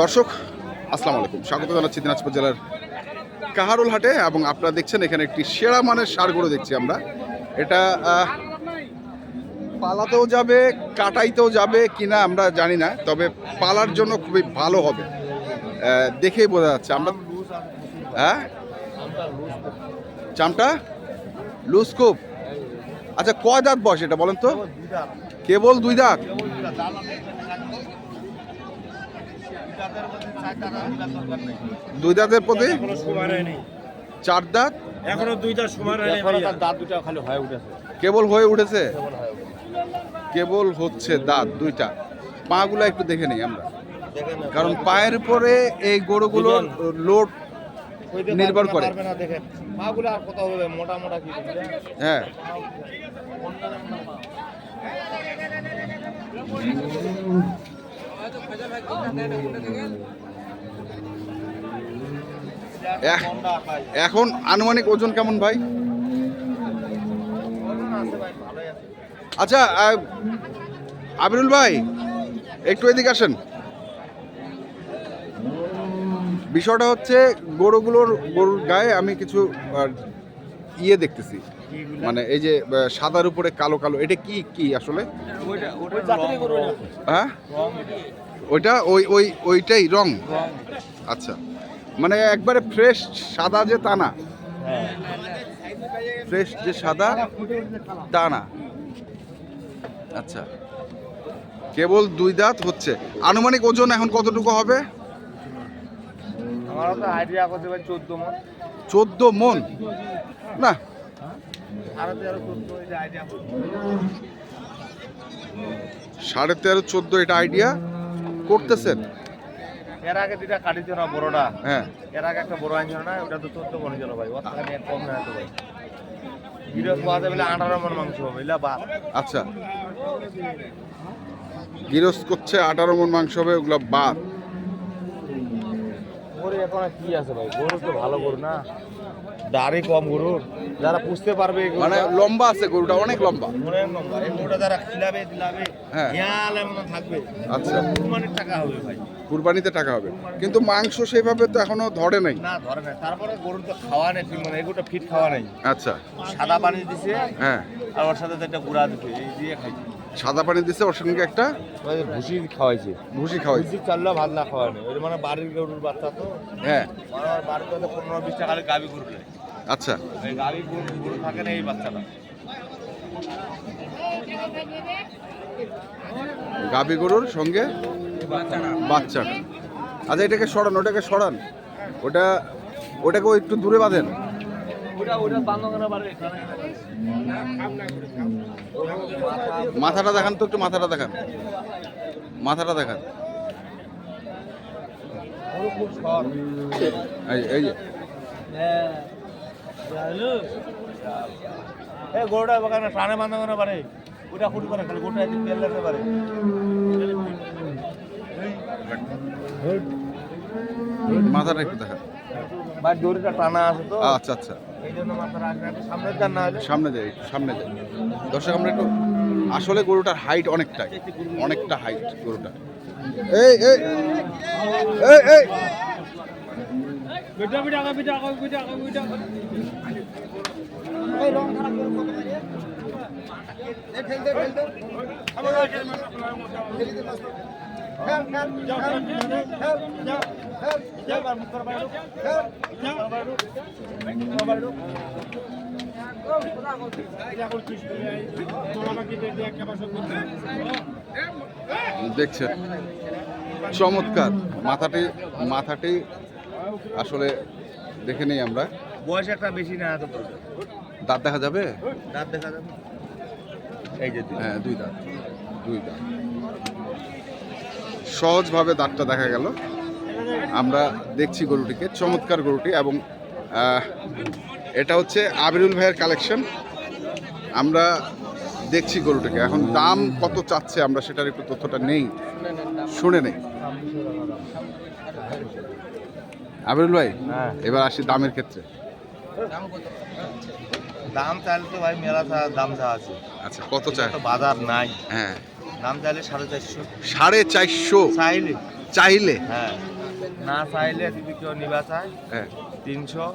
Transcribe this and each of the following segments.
দর্শক আসসালামু আলাইকুম। স্বাগত জানাচ্ছি দিনাজপুর জেলার কাহারুল হাটে এবং আপনারা দেখছেন এখানে একটি সেরা মানের সার গরু দেখছি আমরা। এটা পালাতেও যাবে কাটাইতেও যাবে কিনা আমরা জানি না তবে পালার জন্য খুবই ভালো হবে। দেখেই বোঝা যাচ্ছে আমরা হ্যাঁ? চামটা? খুব আচ্ছা কয় দাঁত বয়স এটা বলেন তো? কেবল দুই দাঁত? দুই দাঁতের প্রতি? হয়নি। চার দাঁত? এখনও দুইটা সময় হয়নি এখনও ভাইয়া। তার দাঁত দুটো খালি হয়ে উঠেছে। কেবল হয়ে উঠেছে? কেবল হচ্ছে দাঁত দুইটা। পা পাগুলো একটু দেখে নিই আমরা। কারণ পায়ের উপরে এই গরুগুলোর লোড নির্ভর করে। পারবে না দেখেন। পাগুলো আর কত হবে? মোটা মোটা কি বুঝলেন? হ্যাঁ। এখন আনুমানিক ওজন কেমন ভাই। আচ্ছা আবিরুল ভাই একটু এদিকে আসেন বিষয়টা হচ্ছে গরুগুলোর গরুর গায়ে আমি কিছু ইয়ে দেখতেছি মানে এই যে সাদার উপরে কালো কালো এটা কি কি আসলে। হ্যাঁ ওইটা ওই ওই ওইটাই রং। আচ্ছা। মানে একবারে ফ্রেশ সাদা যে তা না। ফ্রেশ যে সাদা তা না আচ্ছা। কেবল দুই দাঁত হচ্ছে। আনুমানিক ওজন এখন কতটুকু হবে? চোদ্দ মন। না। সাড়ে তেরো চোদ্দ এটা আইডিয়া করতেছেন? এর আগে দুটা কাটিছিল না বড়টা। হ্যাঁ। এর আগে একটা বড় আনছিল না ওটা তো চোদ্দ মনে ছিল ভাই। ওর থেকে কম না তো ভাই। গিরস পাওয়া যাবে আঠারো মন মাংস হবে এলা বাদ আচ্ছা। গিরস করছে আঠারো মন মাংস হবে ওগুলো বাদ। গরু এখন কি আছে ভাই? গরু তো ভালো গরু না। দাড়ি কম গরু। যারা পুষতে পারবে মানে লম্বা আছে গরুটা অনেক লম্বা। মনের নম্বর এই গরুটা যারা খিলাবে দিলাবে হ্যাঁ। থাকবে। আচ্ছা। কুরবানির টাকা হবে ভাই। কুরবানিতে টাকা হবে। কিন্তু মাংস সেভাবে তো এখনও ধরে নাই। না ধরে না তারপরে গরুর তো খাওয়া নেই মানে এগুলো ফিট খাওয়া নেই। আচ্ছা। সাদা পানি দিছে হ্যাঁ। আর ওর সাথে একটা গুঁড়া দিছে এই দিয়ে খাইছে। সাদা পানি দিছে ওর সঙ্গে একটা ভুসি খাওয়াইছে। ভুসি খাওয়াইছে। ভুসি চাললেও ভাত না খাওয়া নেই। ওই মানে বাড়ির গরুর বাচ্চা তো। হ্যাঁ। মানে বাড়িতে তো পনেরো বিশ টাকা গাবি গরু আচ্ছা। গাবি গরু গরু থাকে না এই বাচ্চাটা। গাভী গরুর সঙ্গে বাচ্চাটা আচ্ছা এটাকে সরান, ওটাকে সরান। ওটা, ওটাকে একটু দূরে বাঁধেন। বাড়ি মাথাটা দেখান তো, একটু মাথাটা দেখান। মাথাটা দেখান। এই গরুটা বাগানে টানে বান্ধবনা পারে ওটা ফুট করে খালি গোটা একদিন তেল লাগতে পারে। মাথাটা একটু দেখান ভাই দড়িটা টানা আছে তো। আচ্ছা আচ্ছা। এই জন্য সামনের দান না সামনে যাই একটু সামনে যাই। দর্শক আমরা একটু আসলে গরুটার হাইট অনেকটাই অনেকটা হাইট গরুটা এই এই এই এই। দেখছেন চমৎকার। মাথাটি মাথাটি আসলে দেখে নেই আমরা। বয়স একটা বেশি না এত দাঁত দেখা যাবে? দাঁত দেখা যাবে। এই যে হ্যাঁ দুই দাঁত। দুই দাঁত। সহজভাবে দাঁতটা দেখা গেল। আমরা দেখছি গরুটিকে চমৎকার গরুটি এবং এটা হচ্ছে আবিরুল ভাইয়ের কালেকশন। আমরা দেখছি গরুটিকে। এখন দাম কত চাচ্ছে আমরা সেটার একটু তথ্যটা নেই। শুনে নেই। আবিরুল ভাই হ্যাঁ। এবার আসি দামের ক্ষেত্রে। দাম চাইলে তো ভাই মেলা দাম চা আছে। আচ্ছা কত তো বাজার নাই। হ্যাঁ। দাম চাইলে সাড়ে চারশো। সাড়ে চারশো? চাইলে। চাইলে? হ্যাঁ। না চাইলে যদি কেউ নিবা চায় হ্যাঁ। তিনশো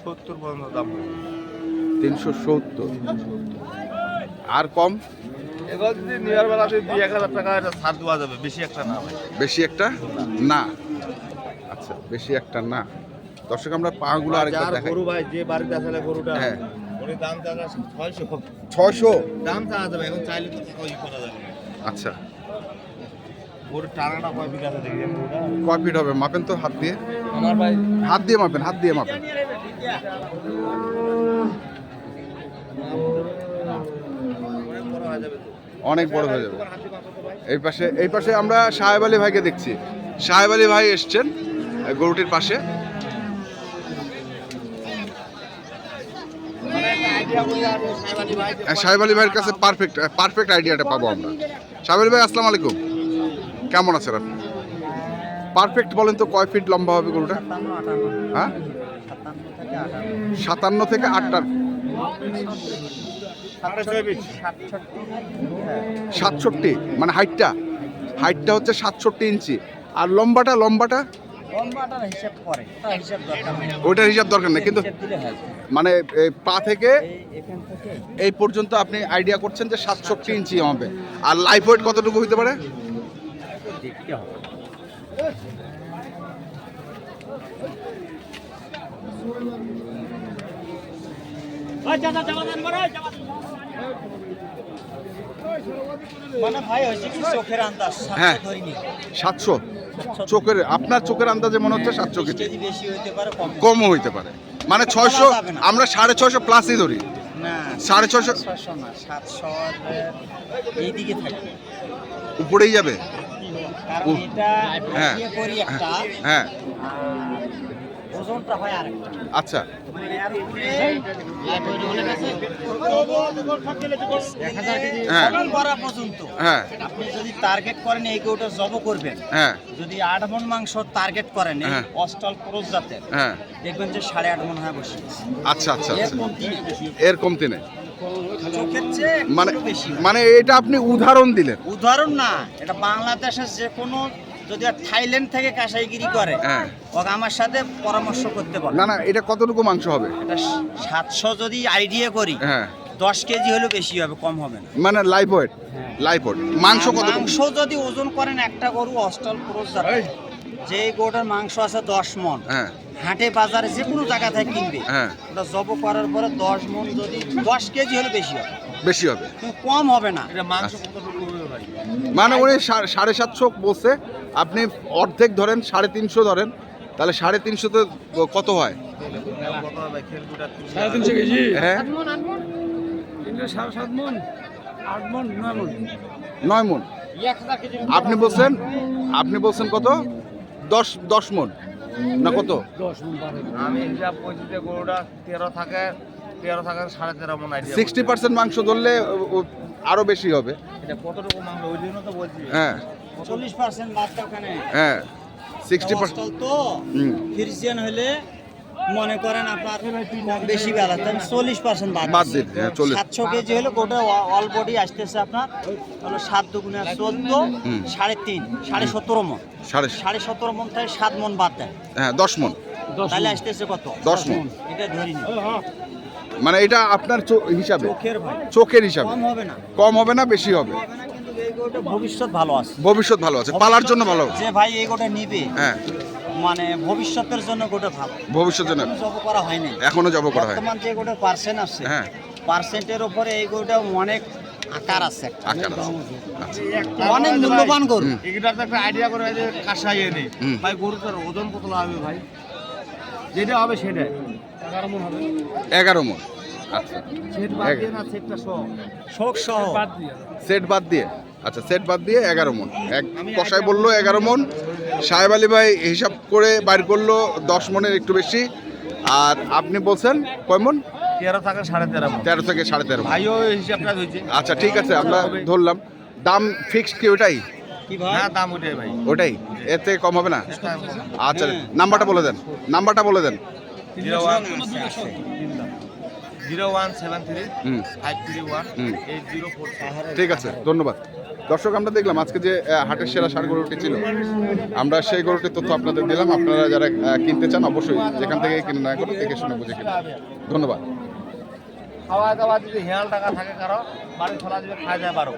সত্তর পর্যন্ত দাম তিনশো সত্তর? আর কম? এবার যদি নেওয়ার বেলা দুই এক হাজার টাকা এটা ছাড় দেওয়া যাবে। বেশি একটা না বেশি একটা? না। আচ্ছা বেশি একটা না। দর্শক আমরা পাগুলো আরেকবার যার দেখাই। গরু ভাই যে বাড়িতে আসলে গরুটা। হ্যাঁ। দাম চাওয়া ছয়শো ছয়শো? দাম চাওয়া যাবে এখন চাইলে তো করা যাবে? আচ্ছা। গরুর টানাটা কয় আছে দেখি? কয় ফিট হবে? মাপেন তো হাত দিয়ে। আমার ভাই। হাত দিয়ে মাপেন হাত দিয়ে মাপেন। অনেক বড় হয়ে যাবে। এই পাশে এই পাশে আমরা সাহেব আলী ভাইকে দেখছি। সাহেব আলী ভাই এসছেন গরুটির পাশে মানে একটা আইডিয়া করি আর সাহেবালি ভাই যে আহ, সাহেব আলী ভাইয়ের কাছে পারফেক্ট পারফেক্ট আইডিয়াটা পাবো আমরা। সাহেব আলী ভাই, আসসালামু আলাইকুম। কেমন আছেন আপনি? পারফেক্ট বলেন তো, কয় ফিট লম্বা হবে গরুটা? হ্যাঁ? সাতান্ন থেকে আটটার সাতষট্টি মানে হাইটটা। হাইটটা হচ্ছে সাতষট্টি ইঞ্চি। আর লম্বাটা লম্বাটা? লম্বাটার হিসাব করে তার হিসাব দরকার নেই। ওইটার হিসাব দরকার নেই কিন্তু হিসাব দিলে হয়। মানে এই পা থেকে এই এখান থেকে এই পর্যন্ত আপনি আইডিয়া করছেন যে সাতষট্টি ইঞ্চি হবে। আর লাইফ ওয়েট কতটুকু হতে পারে? দেখতে হবে মানে ভাই হয়েছে কি চোখের আন্দাজ হ্যাঁ। সাতশো? চোখের আপনার চোখের আন্দাজে মনে হচ্ছে সাতশো বিশ কেজি কমও হইতে পারে। মানে ছয়শো আমরা সাড়ে ছয়শো প্লাসই ধরি। সাড়ে থাকবে। উপরেই যাবে? হ্যাঁ। হ্যাঁ। ওজনটা হয় আরেকটা। আচ্ছা। হ্যাঁ। হ্যাঁ। আপনি যদি টার্গেট করেন এই গরুটা জব করবেন। হ্যাঁ। যদি আট মন মাংস টার্গেট করেন হ্যাঁ। অস্টল জাতের হ্যাঁ। দেখবেন যে সাড়ে আট মন হয়ে বসে আচ্ছা আচ্ছা এর আচ্ছা। কমতি নেই। মানে মানে এটা আপনি উদাহরণ দিলেন। উদাহরণ না এটা বাংলাদেশের যে কোনো যদি আর থাইল্যান্ড থেকে কাঁসাইগিরি করে হ্যাঁ। ওকে আমার সাথে পরামর্শ করতে পারে না না এটা কতটুকু মাংস হবে? এটা সাতশো যদি আইডিয়া করি হ্যাঁ। দশ কেজি হলেও বেশি হবে কম হবে না। মানে লাইফ ওয়েট লাইফ ওয়েট মাংস কতটুকু? মাংস যদি ওজন করেন একটা গরু অস্টল ক্রোজ যে গরুটার মাংস আছে দশ মন হ্যাঁ। হাটে বাজারে যে কোনো জায়গা থেকে কিনবে হ্যাঁ। ওটা জব করার পরে দশ মন যদি দশ কেজি হলে বেশি হবে। বেশি হবে। কম হবে না। এটা মাংস মানে উনি সা- সাড়ে সাতশো বলছে। আপনি অর্ধেক ধরেন সাড়ে তিনশো ধরেন। তাহলে সাড়ে তিনশোতে কত হয়? হ্যাঁ। মন মন নয় মন। আপনি বলছেন আপনি বলছেন কত? দশ দশ মন। না কত? মন আমি হিসাব করছি যে গরুটা তেরো থাকে তেরো থাকে সাড়ে তেরো মন সিক্সটি পার্সেন্ট মাংস ধরলে ও- ও আরও বেশি হবে। হ্যাঁ। বাদটা হ্যাঁ। সিক্সটি পার্সেন্ট তো। হলে মনে করেন আপনার বেশি বেলা চল্লিশ পার্সেন্ট বাদ দিন, হ্যাঁ, 40 সাতশো কেজি হলে গোটা অল বডি আসতেছে আপনার হলো সাত দুগুণে চোদ্দ সাড়ে তিন সাড়ে সতেরো মন। সাড়ে সাড়ে সতেরো মন থেকে সাত মন বাদ দেয় হ্যাঁ দশ মন। তাহলে আসতেছে কত? দশ মন। এটা ধরিনি মানে এটা আপনার হিসাবে? চোখের চোখের হিসাবে। কম হবে না। কম হবে না বেশি হবে? ভবিষ্যৎ ভালো আছে। ভবিষ্যৎ ভালো আছে পালার জন্য ভালো যে ভাই এই গোটা নিবে হ্যাঁ। মানে ভবিষ্যতের জন্য গোটা ভালো। ভবিষ্যৎ জন্য। জব করা হয়নি। এখনও জব করা হয় বর্তমান যে গোটা পার্সেন্ট আছে হ্যাঁ। পার্সেন্টের উপরে এই গরুটা অনেক আকার আছে আকার আছে। আচ্ছা। অনেক মূল্যবান গরু। এগুলা তো একটা আইডিয়া করে যে কাঁসাই এনে। ভাই গরুটার ওজন কত হবে ভাই? যেটা হবে সেটাই। এগারো মন হবে। এগারো মন। আচ্ছা। সেট বাদ দিয়ে না সেটটা সহ। শোক সহ সেট বাদ দিয়ে। আচ্ছা সেট বাদ দিয়ে এগারো মন। এক কষাই বলল এগারো মন। সাহেব আলী ভাই হিসাব করে বাইর করল দশ মনের একটু বেশি। আর আপনি বলছেন কয় মন? তেরো থাকে সাড়ে তেরো তেরো থেকে সাড়ে তেরো। ভাইও হিসাবটা আচ্ছা ঠিক আছে আমরা ধরলাম। দাম ফিক্সড কি ওটাই? কি হ্যাঁ দাম ওটাই ভাই। ওটাই এর থেকে কম হবে না? আচ্ছা নাম্বারটা বলে দেন। নাম্বারটা বলে দেন। Zero one zero one seven three. Five three one eight zero four ঠিক আছে ধন্যবাদ। দর্শক আমরা দেখলাম আজকে যে হাটের সেরা সার গরুটি ছিল আমরা সেই গরুটির তথ্য আপনাদের দিলাম। আপনারা যারা কিনতে চান অবশ্যই যেখান থেকে কিনে না করুন দেখে শুনে বুঝে কিনুন। ধন্যবাদ। খাওয়া দাওয়া যদি হেয়াল টাকা থাকে কারও বাড়ি খোলা দিবে খাওয়া যায় বারো।